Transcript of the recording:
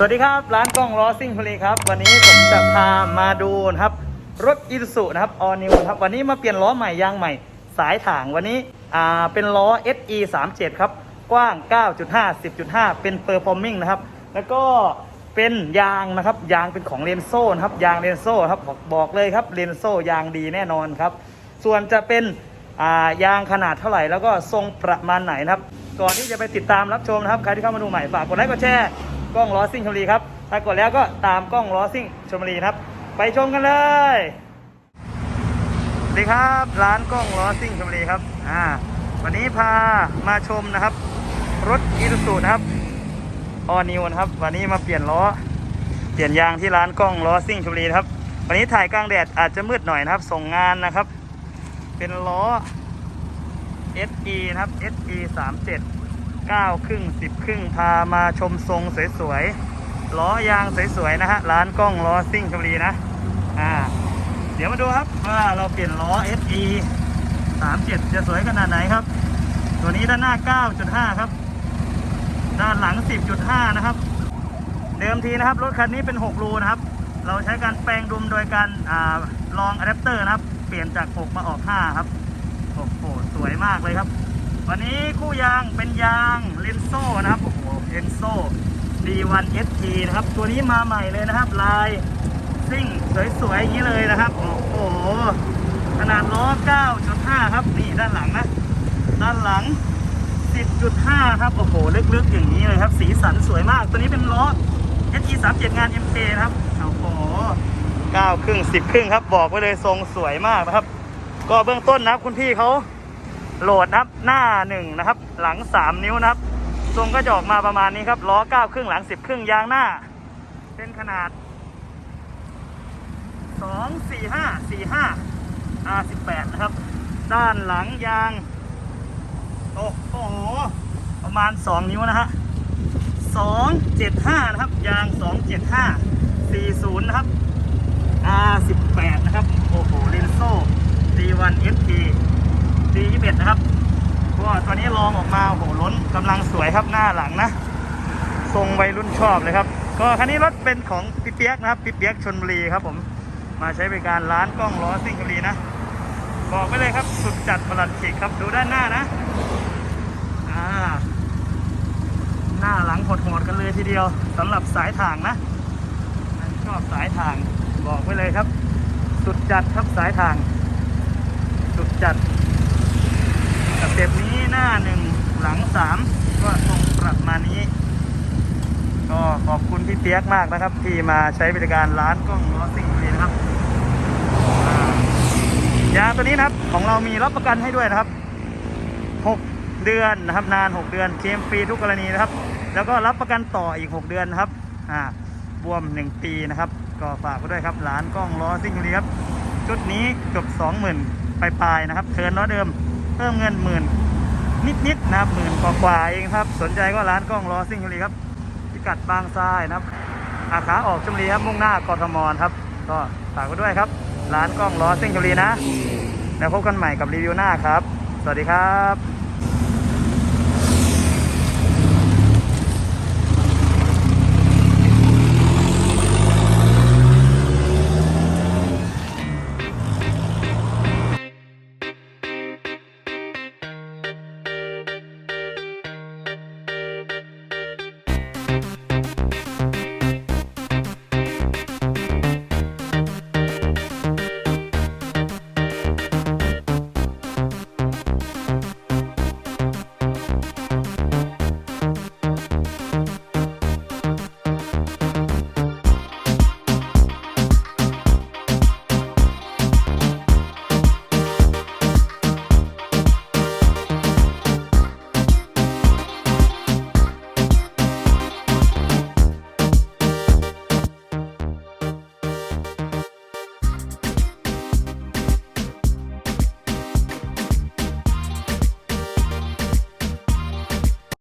สวัสดีครับ ร้านกล้องล้อซิ่งพลีครับ วันนี้ผมจะพามาดูนะครับ รถอีซูซุนะครับออนิวครับ วันนี้มาเปลี่ยนล้อใหม่ยางใหม่ สายถ่างวันนี้อ่าเป็นล้อ SE 3 7ครับ กว้าง 9.5 10.5 เป็น performing นะครับ แล้วก็เป็นยางนะครับ ยางเป็นของเรนโซ่นะครับ ยางเรนโซ่ครับบอกเลยครับเรนโซ่ยางดีแน่นอนครับ ส่วนจะเป็นอ่ายางขนาดเท่าไหร่แล้วก็ทรงประมาณไหนนะครับ ก่อนที่จะไปติดตามรับชมนะครับใครที่เข้ามาดูใหม่ฝากกดไลค์กดแชร์ ล้องล้อซิ่งชมรีครับ ถ้ากดแล้วก็ตามกล้องล้อซิ่งชมรีครับ ไปชมกันเลยสวัสดีครับ ร้านกล้องล้อซิ่งชมรีครับ อ่า วันนี้พามาชมนะครับ รถอีซูซูนะครับออนิวนะครับ วันนี้มาเปลี่ยนล้อ เปลี่ยนยางที่ร้านกล้องล้อซิ่งชมรีครับ วันนี้ถ่ายกลางแดดอาจจะมืดหน่อยนะครับ ส่งงานนะครับ เป็นล้อ SE นะครับ SE 3 7 9ครึ่ง10 ครึ่งพามาชมทรงสวยๆล้อยางสวยๆนะฮะร้านกล้องล้อซิ่งชมรีนะอ่าเดี๋ยวมาดูครับว่าเราเปลี่ยนล้อ SE 37 จะสวยขนาดไหนครับ ตัวนี้ด้านหน้า 9.5 ครับ ด้านหลัง 10.5 นะครับ เดิมทีนะครับ รถคันนี้เป็น 6 รูนะครับ เราใช้การแปลงดุมโดยการอ่าลองอะแดปเตอร์นะครับ เปลี่ยนจาก 6 มาออก 5 ครับโอ้โหสวยมากเลยครับ วันนี้คู่ยางเป็นยางเลนโซ่นะครับ โอ้โหเลนโซ่ D1 ST นะครับ ตัวนี้มาใหม่เลยนะครับ ลายซิ่งสวยๆอย่างนี้เลยนะครับ โอ้โห ขนาดล้อ 9.5 ครับ นี่ด้านหลังนะ ด้านหลัง 10.5 ครับ โอ้โห ลึกๆ อย่างนี้เลยครับ สีสันสวยมาก ตัวนี้เป็นล้อ SE 37งาน MK นะครับ โอ้โห9ครึ่ง 10 ครึ่งครับ บอกไว้เลยทรงสวยมากนะครับ ก็เบื้องต้นนะครับคุณพี่เขา โหลดนะครับหน้า1นะครับ หลัง3นิ้วนะครับทรงก็จะออกมาประมาณนี้ครับล้อ9ครึ่งหลัง10ครึ่งยางหน้า เป็นขนาด2 4 5 4 5 R18 นะครับ ด้านหลังยาง โอ้โหประมาณ2นิ้วนะฮะ275นะครับ ยาง275 40นะครับ R18 นะครับ โอ้โหเรนโซ่ D1 F D21 นะครับก็ตัวนี้ลองออกมาโหล้นกำลังสวยครับหน้าหลังนะ ทรงวัยรุ่นชอบเลยครับ ก็คันนี้รถเป็นของพี่เปียกนะครับพี่เปียกชนบุรีครับผมมาใช้บริการร้านกล้องล้อซิ่งชลบุรีนะบอกไปเลยครับสุดจัดประหลัดขีกครับดูด้านหน้านะอ่าหน้าหลังโหดกันเลยทีเดียวสำหรับสายถ่างนะชอบสายถ่างบอกไว้เลยครับ สุดจัดครับสายถ่าง สุดจัด เต็ปนี้หน้าหนึ่งหลังสามก็ตรงประมาณนี้ ก็ขอบคุณพี่เปียกมากนะครับ ที่มาใช้บริการร้านกล้องล้อซิ่งดีนะครับยางตัวนี้นะครับของเรามีรับประกันให้ด้วยนะครับ 6 เดือนนะครับนาน 6 เดือนเคลมฟรีทุกกรณีนะครับ แล้วก็รับประกันต่ออีก 6 เดือนนะครับอ่าบวม 1 ปีนะครับ ก็ฝากไว้ด้วยครับร้านกล้องล้อซิ่งบุรีครับชุดนี้เกือบ20,000ปลายๆนะครับเทินล้อเดิม เพิ่มเงินหมื่นนิดๆนะครับหมื่นกว่าๆเองครับ สนใจก็ร้านกล้องล้อซิ่งชลีครับพิกัดบางทรายนะครับอาขาออกชลีครับมุ่งหน้ากทมครับ ก็ฝากไว้ด้วยครับ ร้านกล้องล้อซิ่งชลีนะ แล้วพบกันใหม่กับรีวิวหน้าครับ สวัสดีครับ